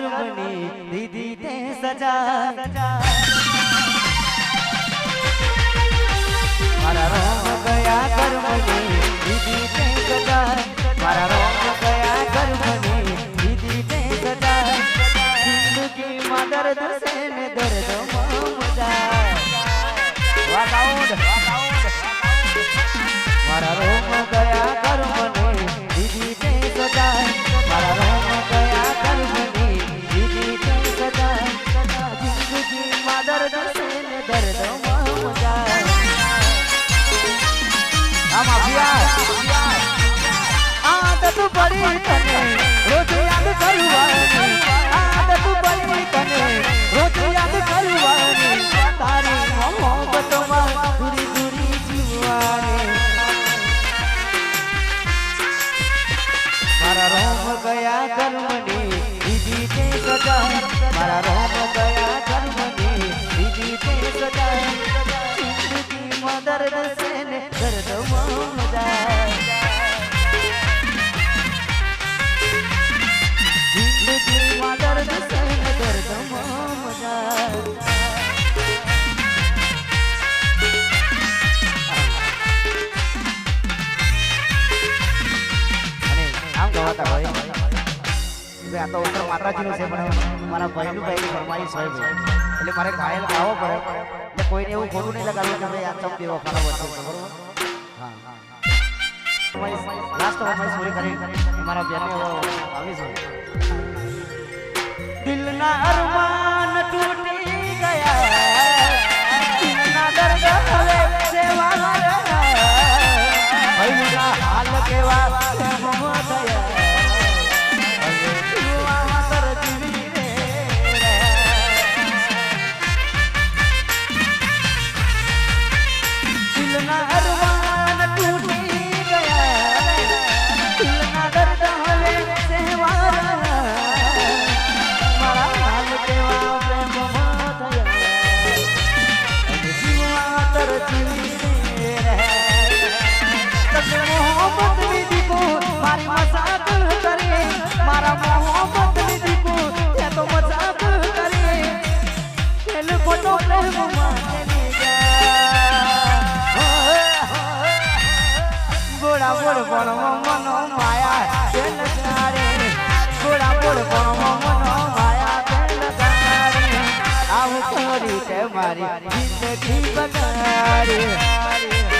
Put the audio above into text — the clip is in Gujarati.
ગયા કર્મની દીદી તે સજા. મારા આદત પડી તને, રોજ યાદ કરવાની, આદત પડી તને, રોજ યાદ કરવાની, તારી મોહબ્બતમાં દૂરી દૂરી જીવવાની. મારા રોમ ગયા કર્મની દીદી તે સજા? મારા રોમ ગયા કહેવાતા હોય હવે આ તો ઉત્તર માતાજીનું છે પણ મારા ભાઈનું ભાઈની ફરમાઈશ હોય ભાઈ એટલે મારે ઘાયલ ખાવો પડે એટલે કોઈને એવું ખોટું નહીં લગાવ્યું કે ભાઈ આ ચમ દેવો ખરાબ વસ્તુ બરોબર? હા લાસ્ટ ફરમાઈશ પૂરી કરી મારા બેને આવીશું દિલના અરમાન ખેલ ખોટો પ્રેમ માની ગોળા ગોળ પણ મનો માયા તેલ તારે ગોળા ગોળ પણ મનો માયા તેલ તારે આવું કરી તે મારી જિંદગી બગાડી